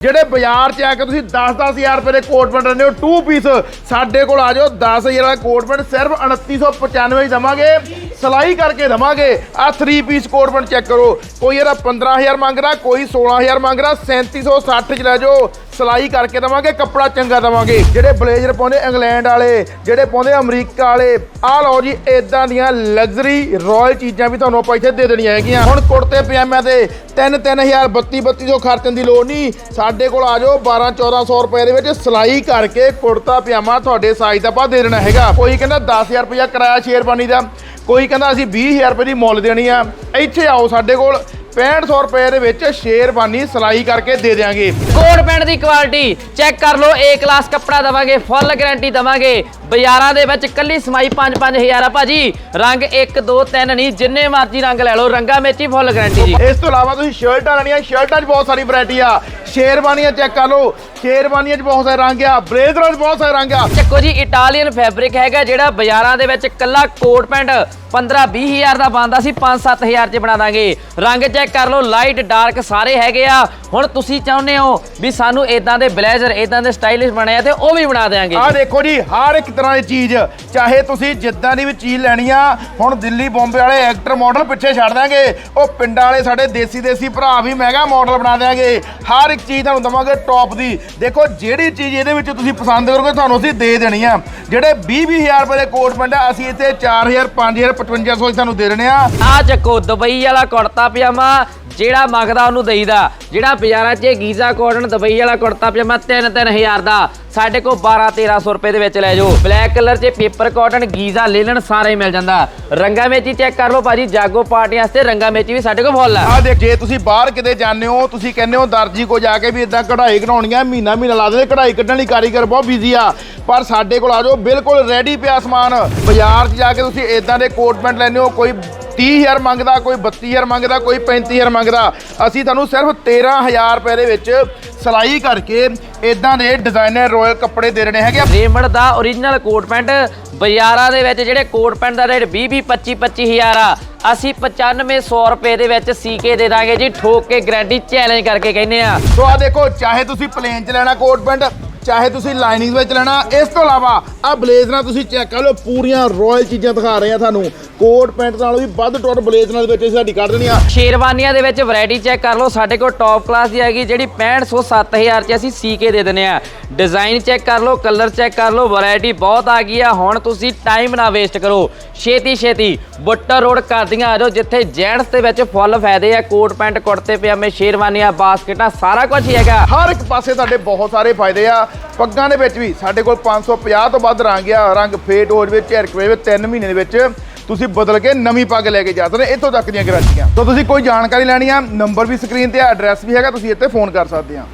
ਜਿਹੜੇ ਬਾਜ਼ਾਰ 'ਚ ਆ ਕੇ ਤੁਸੀਂ 10-10000 ਰੁਪਏ ਦੇ ਕੋਟ ਪੈਂਟ ਲੈਂਦੇ ਹੋ 2 ਪੀਸ ਸਾਡੇ ਕੋਲ ਆ ਜਾਓ 10000 ਵਾਲਾ ਕੋਟ ਪੈਂਟ ਸਿਰਫ 2995 ਹੀ ਦਵਾਂਗੇ। ਸਲਾਈ ਕਰਕੇ ਦਵਾਂਗੇ। ਆ 3 ਪੀਸ ਕੋਟ ਪੈਂਟ ਚੈੱਕ ਕਰੋ। ਕੋਈ ਇਹਦਾ 15000 ਮੰਗ ਰਿਹਾ, ਕੋਈ 16000 ਮੰਗ ਰਿਹਾ 3760 ਚ ਲੈ ਜਾਓ। ਸਲਾਈ ਕਰਕੇ ਦਵਾਂਗੇ, ਕੱਪੜਾ ਚੰਗਾ ਦਵਾਂਗੇ। ਜਿਹੜੇ ਬਲੇਜ਼ਰ ਪਾਉਂਦੇ ਇੰਗਲੈਂਡ ਵਾਲੇ, ਜਿਹੜੇ ਪਾਉਂਦੇ ਅਮਰੀਕਾ ਵਾਲੇ, ਆਹ ਲਓ ਜੀ ਇਦਾਂ ਦੀਆਂ ਲਗਜ਼ਰੀ ਰਾਇਲ ਚੀਜ਼ਾਂ ਵੀ ਤੁਹਾਨੂੰ ਆਪਾਂ ਇੱਥੇ ਦੇ ਦੇਣੀਆਂ ਹੈਗੀਆਂ। ਹੁਣ ਕੁੜਤੇ, ਪਜਾਮਿਆਂ ਤੇ 3 3000 32 3200 ਖਰਚਣ ਦੀ ਲੋੜ ਨਹੀਂ। ਸਾਡੇ ਕੋਲ ਆ ਜਾਓ 12 1400 ਰੁਪਏ ਦੇ ਵਿੱਚ ਸਲਾਈ ਕਰਕੇ ਕੁੜਤਾ, ਪਜਾਮਾ ਤੁਹਾਡੇ ਸਾਈਜ਼ ਦਾ ਆਪਾਂ ਦੇ ਦੇਣਾ ਹੈਗਾ। ਕੋਈ ਕਹਿੰਦਾ 10000 ਰੁਪਇਆ ਕਿਰਾਇਆ ਸ਼ੇਰਬਾਨੀ ਦਾ। ਕੋਈ ਕਹਿੰਦਾ ਅਸੀਂ 20000 ਰੁਪਏ ਦੀ ਮੁੱਲ ਦੇਣੀ ਆ ਇੱਥੇ ਆਓ ਸਾਡੇ ਕੋਲ। 6500 ਰੁਪਏ ਦੇ ਵਿੱਚ ਸ਼ੇਰਵਾਨੀ ਸਲਾਈ ਕਰਕੇ ਦੇ ਦੇਾਂਗੇ ਕੋਟ ਪੈਂਟ ਦੀ ਕੁਆਲਿਟੀ ਚੈੱਕ ਕਰ ਲਓ A ਕਲਾਸ ਕੱਪੜਾ ਦਵਾਂਗੇ ਫੁੱਲ ਗਾਰੰਟੀ ਦਵਾਂਗੇ। ਬਾਜ਼ਾਰਾਂ ਦੇ ਵਿੱਚ ਕੱਲੀ ਸਮਾਈ 5-5000 ਆ ਭਾਜੀ। ਰੰਗ 1 2 3 ਨਹੀਂ ਜਿੰਨੇ ਮਰਜ਼ੀ ਰੰਗ ਲੈ ਲਓ ਰੰਗਾਂ ਵਿੱਚ ਹੀ ਫੁੱਲ ਗਾਰੰਟੀ ਜੀ। ਇਸ ਤੋਂ ਇਲਾਵਾ ਤੁਸੀਂ ਸ਼ਰਟਾਂ ਲੈਣੀਆਂ ਸ਼ਰਟਾਂ 'ਚ ਬਹੁਤ ਸਾਰੀ ਵੈਰਾਈਟੀ ਆ। ਸ਼ੇਰਵਾਨੀਆਂ ਚੈੱਕ ਕਰ ਲਓ ਸ਼ੇਰਵਾਨੀਆਂ 'ਚ ਬਹੁਤ ਸਾਰੇ ਰੰਗ ਆ ਬਲੇਜ਼ਰਾਂ 'ਚ ਬਹੁਤ ਸਾਰੇ ਰੰਗ ਆ। ਚੱਕੋ ਜੀ ਇਟਾਲੀਅਨ ਫੈਬਰਿਕ ਹੈਗਾ ਜਿਹੜਾ ਬਾਜ਼ਾਰਾਂ ਦੇ ਵਿੱਚ ਕੱਲਾ ਕੋਟ ਪੈਂਟ 15 20000 ਦਾ ਬਣਦਾ ਸੀ 5-7000 ਚ ਬਣਾ ਦਾਂਗੇ। ਰੰਗ ਚੈੱਕ ਕਰ ਲਓ ਲਾਈਟ ਡਾਰਕ ਸਾਰੇ ਹੈਗੇ ਆ। ਹੁਣ ਤੁਸੀਂ ਚਾਹੁੰਦੇ ਹੋ ਵੀ ਸਾਨੂੰ ਇਦਾਂ ਦੇ ਬਲੇਜ਼ਰ ਇਦਾਂ ਦੇ ਸਟਾਈਲਿਸ਼ ਬਣੇ ਆ ਤੇ ਉਹ ਵੀ ਬਣਾ ਦੇਾਂਗੇ ਆਹ ਦੇਖੋ ਜੀ ਹਰ ਇੱਕ ਤਰ੍ਹਾਂ ਦੀ ਚੀਜ਼ ਚਾਹੇ ਤੁਸੀਂ ਜਿੱਦਾਂ ਦੀ ਵੀ ਚੀਜ਼ ਲੈਣੀ ਆ ਹੁਣ ਦਿੱਲੀ ਬੰਬੇ ਵਾਲੇ ਐਕਟਰ ਮਾਡਲ ਪਿੱਛੇ ਛੱਡ ਦਾਂਗੇ ਉਹ ਪਿੰਡਾਂ ਵਾਲੇ ਸਾਡੇ ਦੇਸੀ ਦੇਸੀ ਭਰਾ ਵੀ ਮਹਿੰਗਾ ਮਾਡਲ ਬਣਾ ਦਿਆਂਗੇ। ਹਰ ਇੱਕ ਚੀਜ਼ ਤੁਹਾਨੂੰ ਦਵਾਂਗੇ ਟੌਪ ਦੀ। ਦੇਖੋ ਜਿਹੜੀ ਚੀਜ਼ ਇਹਦੇ ਵਿੱਚ ਤੁਸੀਂ ਪਸੰਦ ਕਰੋਗੇ ਤੁਹਾਨੂੰ ਅਸੀਂ ਦੇ ਦੇਣੀ ਆ। ਜਿਹੜੇ 20 20000 ਰੁਪਏ ਦੇ ਕੋਟ ਆ ਅਸੀਂ ਇੱਥੇ 4000 5000 5500 ਤੁਹਾਨੂੰ ਦੇ ਦੇਣੇ ਆ। ਆ ਚੱਕੋ ਦੁਬਈ ਵਾਲਾ ਕੁੜਤਾ ਪਜਾਮਾ ਜਿਹੜਾ ਮੰਗਦਾ ਉਹਨੂੰ ਦੇਈਦਾ। ਜਿਹੜਾ ਬਾਜ਼ਾਰਾਂ 'ਚ ਗੀਜ਼ਾ ਕਾਟਨ ਦੁਬਈ ਵਾਲਾ ਕੁੜਤਾ ਪਜਾਮਾ 3-3000 ਦਾ। ਸਾਡੇ ਕੋਲ 12-1300 ਰੁਪਏ ਦੇ ਵਿੱਚ ਲੈ ਜਾਓ। ਬਲੈਕ ਕਲਰ 'ਚ ਪੇਪਰ ਕਾਟਨ, ਗੀਜ਼ਾ ਲੇਲਨ ਸਾਰਾ ਮਿਲ ਜਾਂਦਾ। ਰੰਗਾਂ ਵਿੱਚ ਚੈੱਕ ਕਰ ਲਓ ਭਾਜੀ, ਜਾਗੋ ਪਾਰਟੀਆਂ ਵਾਸਤੇ ਰੰਗਾਂ ਵਿੱਚ ਵੀ ਸਾਡੇ ਕੋਲ ਫੁੱਲ ਆ। ਆ ਦੇਖ, ਜੇ ਤੁਸੀਂ ਬਾਹਰ ਕਿਤੇ ਜਾਂਦੇ ਹੋ, ਤੁਸੀਂ ਕਹਿੰਦੇ ਹੋ ਦਰਜੀ ਕੋ ਜਾ ਕੇ ਵੀ ਇਦਾਂ ਕਢਾਈ ਕਢਾਉਣੀ ਆ ਮਹੀਨਾ ਮਹੀਨਾ ਲਾ ਦਿੰਦੇ, ਕਢਾਈ ਕੱਢਣ ਲਈ ਕਾਰੀਗਰ ਬਹੁਤ ਬਿਜ਼ੀ ਆ। ਪਰ ਸਾਡੇ ਕੋਲ ਆ ਜਾਓ, ਬਿਲਕੁਲ ਰੈਡੀ ਪਿਆ ਸਮਾਨ। ਬਾਜ਼ਾਰ 'ਚ ਜਾ ਕੇ ਤੁਸੀਂ ਇਦਾਂ ਦੇ ਕੋਟ ਪੈਂਟ ਲੈਂਦੇ ਹੋ, ਕੋਈ 30000 ਮੰਗਦਾ ਕੋਈ 32000 ਮੰਗਦਾ ਕੋਈ 35000 ਮੰਗਦਾ ਅਸੀਂ ਤੁਹਾਨੂੰ ਸਿਰਫ 13000 ਰੁਪਏ ਦੇ ਵਿੱਚ ਸਲਾਈ ਕਰਕੇ ਇਦਾਂ ਦੇ ਡਿਜ਼ਾਈਨਰ ਰਾਇਲ ਕੱਪੜੇ ਦੇ ਰਹੇ ਹੈਗੇ ਆ। ਰੇਮੰਡ ਦਾ origignal ਕੋਟ ਪੈਂਟ ਬਾਜ਼ਾਰਾਂ ਦੇ ਵਿੱਚ ਜਿਹੜੇ ਕੋਟ ਪੈਂਟ ਦਾ ਰੇਟ 20 20 25 25000 ਆ ਅਸੀਂ 9500 ਰੁਪਏ ਦੇ ਵਿੱਚ ਸੀ ਕੇ ਦੇ ਦਾਂਗੇ ਜੀ ਠੋਕ ਕੇ ਗਾਰੰਟੀ ਚੈਲੰਜ ਕਰਕੇ ਕਹਿੰਦੇ ਆ ਸੋ ਆ ਦੇਖੋ ਚਾਹੇ ਤੁਸੀਂ ਪਲੇਨ 'ਚ ਲੈਣਾ ਕੋਟ ਪੈਂਟ ਚਾਹੇ ਤੁਸੀਂ ਲਾਈਨਿੰਗ ਵਿੱਚ ਲੈਣਾ ਇਸ ਤੋਂ ਇਲਾਵਾ ਆ ਬਲੇਜ਼ਰਾਂ ਤੁਸੀਂ ਚੈੱਕ ਕਰ ਲਓ ਪੂਰੀਆਂ ਰਾਇਲ ਚੀਜ਼ਾਂ ਦਿਖਾ ਰਹੇ ਆ ਤੁਹਾਨੂੰ। ਕੋਟ ਪੈਂਟ ਨਾਲੋਂ ਵੀ ਵੱਧ ਟੋਟ ਬਲੇਜ਼ਰਾਂ ਦੇ ਵਿੱਚ ਅਸੀਂ ਸਾਡੀ ਕੱਢ ਦੇਣੀਆਂ ਸ਼ੇਰਵਾਨੀਆਂ ਦੇ ਵਿੱਚ ਵੈਰਾਈਟੀ ਚੈੱਕ ਕਰ ਲਓ ਸਾਡੇ ਕੋਲ ਟੌਪ ਕਲਾਸ ਦੀ ਹੈਗੀ ਜਿਹੜੀ 6500 7000 ਚ ਅਸੀਂ ਸੀ ਕੇ ਦੇ ਦਿੰਦੇ ਆ। ਡਿਜ਼ਾਈਨ ਚੈੱਕ ਕਰ ਲਓ ਕਲਰ ਚੈੱਕ ਕਰ ਲਓ ਵੈਰਾਈਟੀ ਬਹੁਤ ਆ ਗਈ ਆ। ਹੁਣ ਤੁਸੀਂ ਟਾਈਮ ਨਾ ਵੇਸਟ ਕਰੋ। ਛੇਤੀ ਛੇਤੀ ਬੁੱਟਰ ਰੋਡ ਕਰਦੀਆਂ ਆ ਜਾਓ ਜਿੱਥੇ ਜੈਂਟਸ ਦੇ ਵਿੱਚ ਫੁੱਲ ਫਾਇਦੇ ਆ ਕੋਟ ਪੈਂਟ ਕੁੜਤੇ ਪਜਾਮੇ ਸ਼ੇਰਵਾਨੀਆਂ ਬਾਸਕਟਾਂ ਸਾਰਾ ਕੁਝ ਹੀ ਹੈਗਾ। ਹਰ ਇੱਕ ਪਾਸੇ ਸਾਡੇ ਬਹੁਤ ਸਾਰੇ ਫਾਇਦੇ ਆ। ਪੱਗਾਂ ਦੇ ਵਿੱਚ ਵੀ ਸਾਡੇ ਕੋਲ 550 ਤੋਂ ਵੱਧ ਰੰਗ ਆ, ਰੰਗ ਫੇਟ ਹੋ ਜਵੇ ਝਰਕ ਵੇ 3 ਮਹੀਨੇ ਦੇ ਵਿੱਚ, ਤੁਸੀਂ ਬਦਲ ਕੇ ਨਵੀਂ ਪੱਗ ਲੈ ਕੇ ਜਾ ਸਕਦੇ ਇੱਥੋਂ ਤੱਕ ਦੀਆਂ ਗਰੰਟੀਆਂ ਤਾਂ ਤੁਸੀਂ ਕੋਈ ਜਾਣਕਾਰੀ ਲੈਣੀ ਆ, ਨੰਬਰ ਵੀ ਸਕਰੀਨ ਤੇ ਆ ਐਡਰੈਸ ਵੀ ਹੈਗਾ, ਤੁਸੀਂ ਇੱਥੇ ਫੋਨ ਕਰ ਸਕਦੇ ਆ।